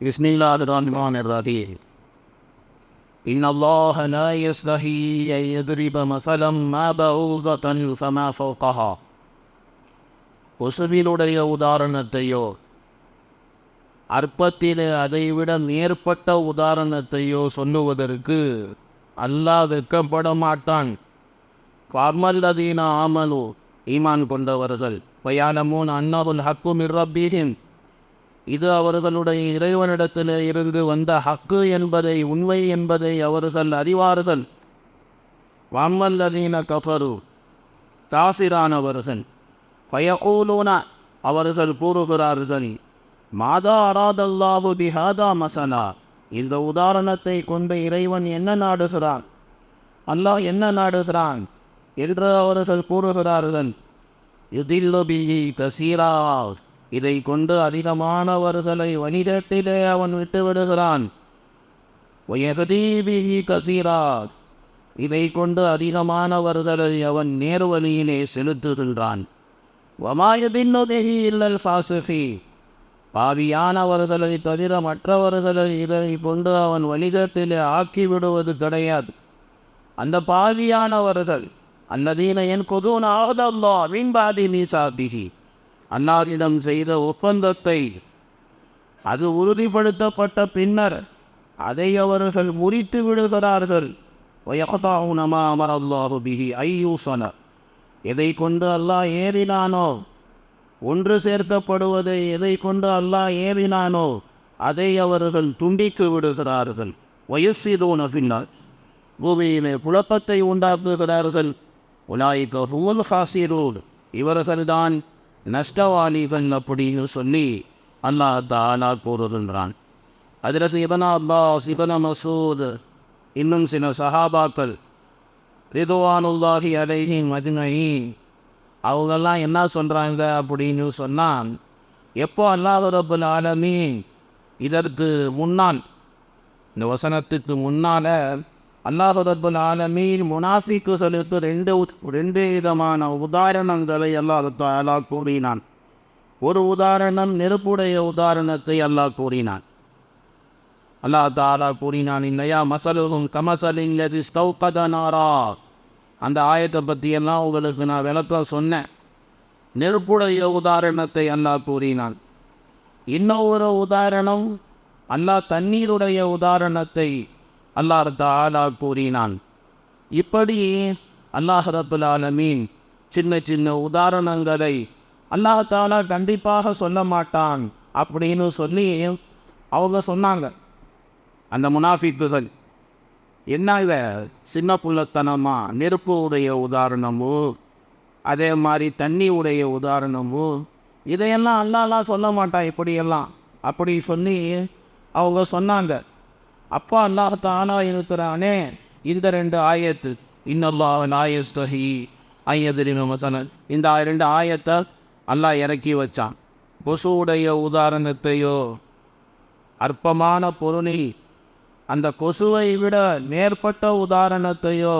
بسم الله الرحمن الرحيم إن الله لا يستحي أن يضرب مثلا ما بعوضة فما فوقها கொசுவினுடைய உதாரணத்தையோ அற்பத்திலே அதைவிட மேற்பட்ட உதாரணத்தையோ சொல்லுவதற்கு அல்லாஹ் வெட்கப்பட மாட்டான் ஃபார்மல்லதீன ஆமனு ஈமான் கொண்டவர்கள் பயானமூன் அன்னகுல் ஹக்கு மிர்ரப்பீஹிம் இது அவர்களுடைய இறைவனிடத்தில் இருந்து வந்த ஹக்கு என்பதை உண்மை என்பதை அவர்கள் அறிவார்கள். வம்மல்லதீன கஃபரு தாசிரானவர்கள். பயகூலூன அவர்கள் கூறுகிறார்கள் மாதா அராதல்லாவு பிஹாதா மசலா. இந்த உதாரணத்தை கொண்டு இறைவன் என்ன நாடுகிறான்? அல்லாஹ் என்ன நாடுகிறான்? என்று அவர்கள் கூறுகிறார்கள். இதில்லு பிஹி கசீரா. இதை கொண்டு அதிகமானவர்களை வணிகத்திலே அவன் விட்டுவிடுகிறான் கசீரா இதை கொண்டு அதிகமானவர்களை அவன் நேர்வழியிலே செலுத்துகின்றான். வமாயதின்னுதகி இல்லல் ஃபாசிஃபி பாவியானவர்களை தவிர மற்றவர்களை இதை கொண்டு அவன் வணிகத்திலே ஆக்கிவிடுவது கிடையாது. அந்த பாவியானவர்கள் அல்லதீன என் கொதூன் ஆகதல்லா மீன்பாதி சாத்திகி அன்னாரிடம் செய்த ஒப்பந்தத்தை அது உறுதிப்படுத்தப்பட்ட பின்னர் அதை அவர்கள் முறித்து விடுகிறார்கள். வயகதாவுனமா அமரல்லாஹு பிஹி ஐயூசன. எதை கொண்டு அல்லாஹ் ஏறினானோ ஒன்று சேர்க்கப்படுவதை எதை கொண்டு அல்லாஹ் ஏறினானோ அதை அவர்கள் துண்டித்து விடுகிறார்கள். வயசிதோன பின்னர் பூமியிலே குழப்பத்தை உண்டாக்குகிறார்கள். உலாய்க்கு ஹுமுல் ஹாசிரூர் இவர்கள்தான் நஷ்டவாளிகள் அப்படின்னு சொல்லி அல்லாஹ் தாலா கூறுகின்றான். அதில் இபனா அப்பாஸ் இபன மசூத். இன்னும் சில சஹாபாக்கள் ரிதுவானுல்லாஹி அலைஹி மதுமணி அவங்கெல்லாம் என்ன சொல்கிறாங்க அப்படின்னு சொன்னால் எப்போ அல்லாஹ் ரபுல் ஆலமீன் இதற்கு முன்னால் இந்த வசனத்துக்கு முன்னால் அல்லாஹ் ரபுல் ஆலமீன் முனாஃபிக்குகளுக்கு ரெண்டு ரெண்டு விதமான உதாரணங்களை அல்லாஹ் அல்லாஹ் கூறினான். ஒரு உதாரணம் நெருப்புடைய உதாரணத்தை அல்லாஹ் கூறினான். அல்லாஹ் தாலா கூறினான் இல்லையா மசலுகும் கமசலில்லது ஸ்டௌகதனாரா அந்த ஆயத்தை பற்றியெல்லாம் உங்களுக்கு நான் விளக்கம் சொன்னேன். நெருப்புடைய உதாரணத்தை அல்லாஹ் கூறினான். இன்னொரு உதாரணம் அல்லாஹ் தண்ணீருடைய உதாரணத்தை அல்லாஹ் தாலா கூறினான். இப்படி அல்லாஹ் ரபுல் ஆலமீன் சின்ன சின்ன உதாரணங்களை அல்லாஹ் தாலா கண்டிப்பாக சொல்ல மாட்டான் அப்படின்னு சொல்லி அவங்க சொன்னாங்க. அந்த முனாஃபிக்குகள் என்ன இதை சின்ன புள்ளத்தனமா நெருப்பு உடைய உதாரணமோ அதே மாதிரி தண்ணி உடைய உதாரணமோ இதையெல்லாம் அல்லாலாம் சொல்ல மாட்டான் இப்படியெல்லாம். அப்படி சொல்லி அவங்க சொன்னாங்க. அப்பா அல்லாஹ் தானா இருக்கிறானே இந்த ரெண்டு ஆயத்து. இன்னல்லாஹ் நாயஸ்தஹி ஐயதிரின் வசனன் இந்த ரெண்டு ஆயத்தை அல்லாஹ் இறக்கி வச்சான். கொசுவுடைய உதாரணத்தையோ அற்பமான பொருளில் அந்த கொசுவை விட மேற்பட்ட உதாரணத்தையோ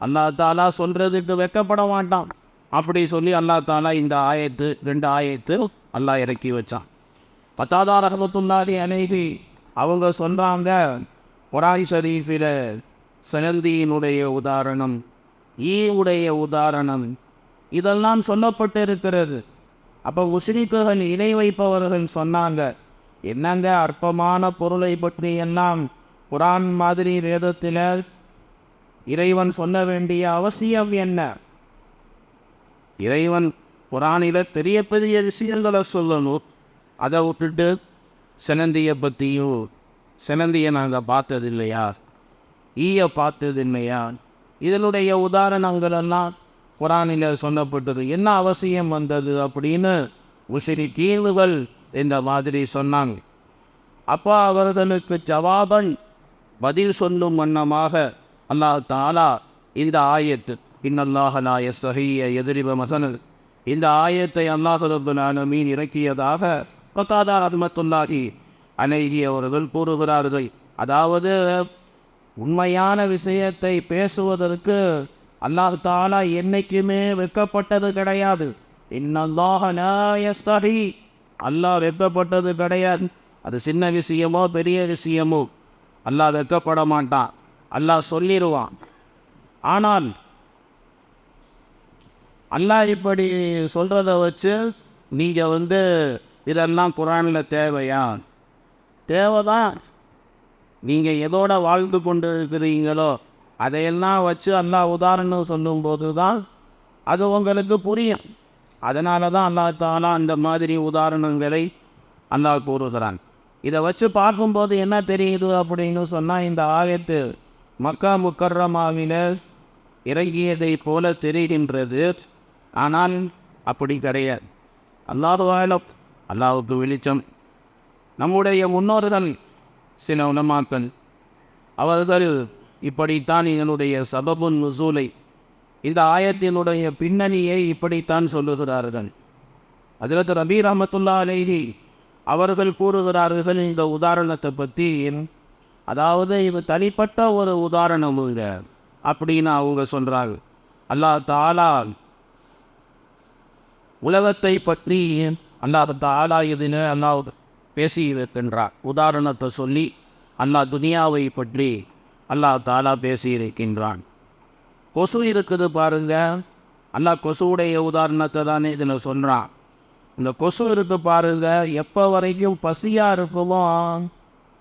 அல்லா தாலா சொல்கிறதுக்கு வெக்கப்பட மாட்டான். அப்படி சொல்லி அல்லா தாலா இந்த ஆயத்து ரெண்டு ஆயத்து அல்லாஹ் இறக்கி வச்சான். பத்தாதா ரஹமத்துல்லாரி அணைகி அவங்க சொல்கிறாங்க குராய் ஷரீஃபில் செனந்தியினுடைய உதாரணம் ஈவுடைய உதாரணம் இதெல்லாம் சொல்லப்பட்டிருக்கிறது. அப்போ முஸ்லிக்குகள் இணை வைப்பவர்கள் சொன்னாங்க என்னங்க அற்பமான பொருளை பற்றி எல்லாம் குரான் மாதிரி வேதத்தில் இறைவன் சொல்ல வேண்டிய அவசியம் என்ன? இறைவன் குரானில் பெரிய பெரிய விஷயங்களை சொல்லணும். அதை விட்டுட்டு சினந்தியை பற்றியும் சினந்தியை நாங்கள் பார்த்தது இல்லையா ஈய பார்த்தது இல்லையா இதனுடைய உதாரணங்கள் எல்லாம் குரானில் சொல்லப்பட்டது. என்ன அவசியம் வந்தது அப்படின்னு உசிரி தீர்வுகள் இந்த மாதிரி சொன்னாங்க. அப்போ அவர்களுக்கு ஜவாபன் பதில் சொல்லும் வண்ணமாக அல்லாஹ் தாலா இந்த ஆயத்து இன்னல்லாஹலாய சஹிய எதிரிப மசனல் இந்த ஆயத்தை அல்லாஹ் மீன் இறக்கியதாக கொத்தாதா ரஹமத்துல்லாஹி அனைகி அவர்கள் கூறுகிறார்கள். அதாவது உண்மையான விஷயத்தை பேசுவதற்கு அல்லாஹ் தாலா என்னைக்குமே வெக்கப்பட்டது கிடையாது. இன்னல்லாஹி அல்லாஹ் வெக்கப்பட்டது கிடையாது. அது சின்ன விஷயமோ பெரிய விஷயமோ. அல்லாஹ் வெக்கப்பட மாட்டான். அல்லாஹ் சொல்லிடுவான் ஆனால் அல்லாஹ் இப்படி சொல்கிறத வச்சு நீங்கள் வந்து இதெல்லாம் குரானில் தேவையா? தேவைதான் நீங்கள் எதோட வாழ்ந்து கொண்டு இருக்கிறீங்களோ அதையெல்லாம் வச்சு அல்லாஹ் உதாரணம் சொல்லும்போது தான் அது உங்களுக்கு புரியும். அதனால தான் அல்லாஹ் தாலா அந்த மாதிரி உதாரணங்களை அல்லாஹ் கூறுகிறான். இதை வச்சு பார்க்கும்போது என்ன தெரியுது அப்படின்னு சொன்னால் இந்த ஆயத்து மக்கா முக்கர்ரமாவில இறங்கியதை போல தெரிகின்றது. ஆனால் அப்படி கிடையாது. அல்லாத வாயிலம் அல்லாஹுக்கு வெளிச்சம். நம்முடைய முன்னோர்கள் சில உணமாக்கள் அவர்கள் இப்படித்தான் இதனுடைய சபபுன் நுசூலை இந்த ஆயத்தினுடைய பின்னணியை இப்படித்தான் சொல்லுகிறார்கள். அதில் ரபி ரஹமத்துல்லா அலேஹி அவர்கள் கூறுகிறார்கள் இந்த உதாரணத்தை பற்றி அதாவது இது தனிப்பட்ட ஒரு உதாரணமுங்க அப்படின்னு அவங்க சொல்கிறாங்க அல்லாஹ் தாலா உலகத்தை பற்றி அல்லாஹ் தாலா இதுன்னு அல்லாஹ் பேசி இருக்கின்றார். உதாரணத்தை சொல்லி அல்லாஹ் துனியாவை பற்றி அல்லாஹ் தாலா பேசி இருக்கின்றான். கொசு இருக்குது பாருங்க. அல்லாஹ் கொசுவுடைய உதாரணத்தை தானே இதில் சொல்கிறான் இந்த கொசு இருக்கு பாருங்க. எப்போ வரைக்கும் பசியாக இருக்குமோ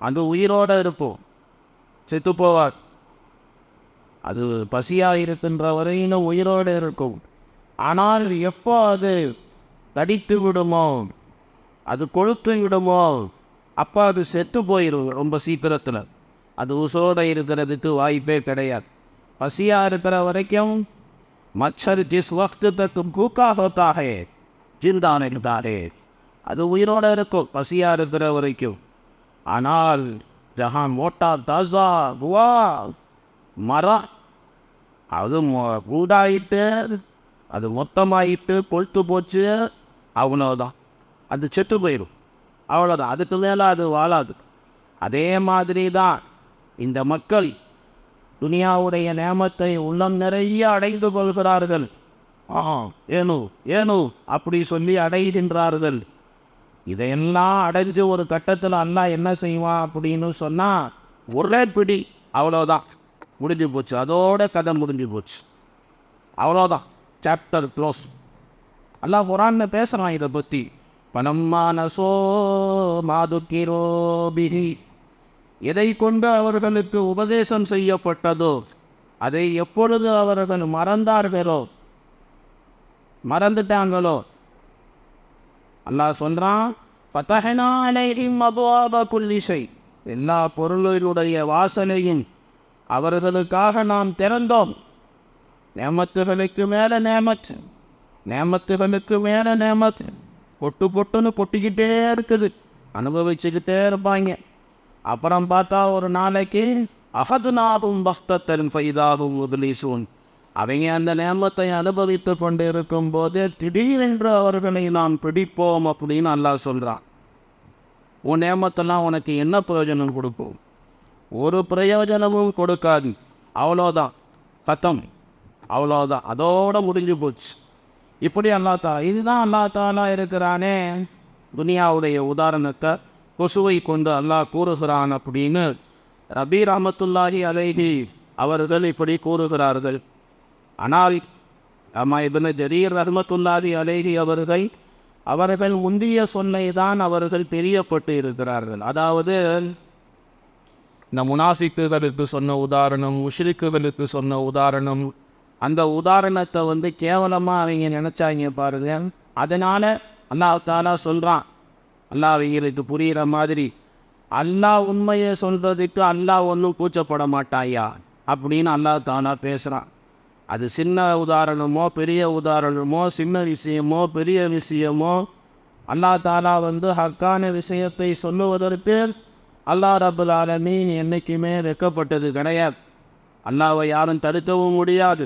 அது உயிரோடு இருக்கும். செத்து போவார். அது பசியாக இருக்கின்ற வரையிலும் உயிரோடு இருக்கும். ஆனால் எப்போ அது தடித்து விடுமோ அது கொழுத்து விடுமோ அப்போ அது செத்து போயிடும் ரொம்ப சீக்கிரத்தில். அது உசோடு இருக்கிறதுக்கு வாய்ப்பே கிடையாது. பசியாக இருக்கிற வரைக்கும் மச்சர் ஜிஸ் வக்து தக்கு பூக்கா ஜிந்தான் இருந்தாரே அது உயிரோடு இருக்கும் பசியாக இருக்கிற வரைக்கும். ஆனால் ஜஹான் மோட்டா தாசா குவா மரம் அது மொ- கூடாயிட்டு அது மொத்தமாயிட்டு கொழுத்து போச்சு. அவ்வளோதான் அது செத்து போயிடும் அவ்வளோதான் அதுக்கு மேலே அது வாழாது. அதே மாதிரி தான் இந்த மக்கள் துனியாவுடைய நேமத்தை உள்ளம் நிறைய அடைந்து கொள்கிறார்கள். ஆ ஏனோ ஏனோ அப்படி சொல்லி அடைகின்றார்கள். இதையெல்லாம் அடைஞ்சு ஒரு கட்டத்தில் அல்லா என்ன செய்வான் அப்படின்னு சொன்னால் ஒரே பிடி அவ்வளோதான் முடிஞ்சு போச்சு. அதோட கதை முடிஞ்சு போச்சு. அவ்வளோதான் சாப்டர் க்ளோஸ் அல்லாஹ் குரான்ல பேசுகிறான் இதை பற்றி பனம்மானசோ மாதுக்கிரோ பிஹி. எதை கொண்டு அவர்களுக்கு உபதேசம் செய்யப்பட்டதோ அதை எப்பொழுது அவர்கள் மறந்தார்களோ மறந்துட்டாங்களோ? அல்லாஹ் சொல்கிறான் ஃபதஹனா அலைஹிம் அபுவாப எல்லா பொருளினுடைய வாசனையும் அவர்களுக்காக நாம் திறந்தோம். நேமத்துகளுக்கு மேலே நேமத் நேமத்துகளுக்கு மேலே நேமத்து பொட்டு பொட்டுன்னு பொட்டிக்கிட்டே இருக்குது. அனுபவிச்சுக்கிட்டே இருப்பாங்க. அப்புறம் பார்த்தா ஒரு நாளைக்கு அகதுநாதும் பஸ்தத்தரும் ஃபைதாகும் முதலீசூன் அவங்க அந்த நேமத்தை அனுபவித்து கொண்டு இருக்கும்போது திடீரென்று அவர்களை நாம் பிடிப்போம் அப்படின்னு அல்லாஹ் சொல்கிறான் உன் நேமத்தெல்லாம் உனக்கு என்ன பிரயோஜனம் கொடுக்கும்? ஒரு பிரயோஜனமும் கொடுக்காது. அவ்வளோதான் கத்தம். அவ்வளோதான் அதோட முடிஞ்சு போச்சு. இப்படி அல்லா தாலா இதுதான் அல்லா தாலா இருக்கிறானே. துனியாவுடைய உதாரணத்தை கொசுவை கொண்டு அல்லாஹ் கூறுகிறான் அப்படின்னு ரபி ராமத்துல்லாஹி அலைஹி அவர்கள் இப்படி கூறுகிறார்கள். ஆனால் அம்மா இபின் ஜரீர் ரஹமத்துல்லாஹி அலைஹி அவர்கள் அவர்கள் முந்திய சொன்னை தான் அவர்கள் தெரியப்பட்டு இருக்கிறார்கள். அதாவது இந்த முனாஃபிக்குகளுக்கு சொன்ன உதாரணம் முஷ்ரிக்குகளுக்கு சொன்ன உதாரணம் அந்த உதாரணத்தை வந்து கேவலமாக அவங்க நினச்சாங்க பாருங்க. அதனால் அல்லாஹாலா சொல்கிறான் அல்லாஹ் அவங்களுக்கு புரிகிற மாதிரி அல்லாஹ் உண்மையை சொல்கிறதுக்கு அல்லாஹ் ஒன்றும் கூச்சப்பட மாட்டாயா? அப்படின்னு அல்லாஹ் தானா பேசுகிறான் அது சின்ன உதாரணமோ பெரிய உதாரணமோ சின்ன விஷயமோ பெரிய விஷயமோ அல்லாஹ் தாலா வந்து ஹக்கான விஷயத்தை சொல்லுவதற்கு அல்லாஹ் ரபுல் ஆலமீன் என்றைக்குமே வெக்கப்பட்டது கிடையாது. அல்லாவை யாரும் தடுக்கவும் முடியாது.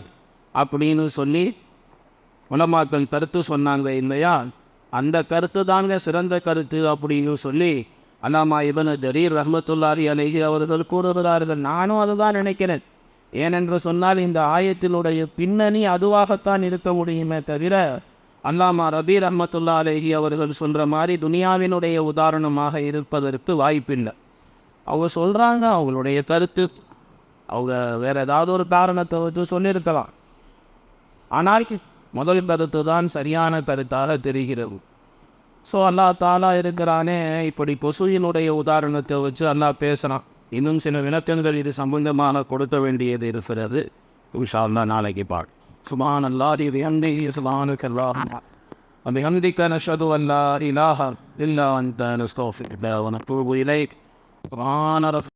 அப்படின்னு சொல்லி உலமாக்கள் கருத்து சொன்னாங்க இல்லையா? அந்த கருத்து தாங்க சிறந்த கருத்து அப்படின்னு சொல்லி அல்லாமா இவனு ஜரீர் ரஹமத்துல்லாரி அலைஹி அவர்கள் கூறுகிறார்கள். நானும் அதுதான் நினைக்கிறேன். ஏனென்று சொன்னால் இந்த ஆயத்தினுடைய பின்னணி அதுவாகத்தான் இருக்க முடியுமே தவிர அல்லாமா ரபீர் ரஹமத்துல்லா அலேஹி அவர்கள் சொல்கிற மாதிரி துனியாவினுடைய உதாரணமாக இருப்பதற்கு வாய்ப்பில்லை. அவங்க சொல்கிறாங்க அவங்களுடைய கருத்து. அவங்க வேறு ஏதாவது ஒரு காரணத்தை வச்சு சொல்லியிருக்கலாம். ஆனால் முதல் கருத்து தான் சரியான கருத்தாக தெரிகிறது ஸோ அல்லா தாலா இருக்கிறானே இப்படி கொசுவினுடைய உதாரணத்தை வச்சு அல்லாஹ் பேசுகிறான் இன்னும் சில விளக்கங்கள் இது சம்பந்தமாக கொடுக்க வேண்டியது இருக்கிறது உஷா அல்லா நாளைக்கு பாடு சுபான் அல்லாஹி விஹந்தி சுபானுக்கு அல்லாஹ் وبحمدك نشهد أن لا إله إلا أنت نستغفرك ونتوب إليك سبحان ربك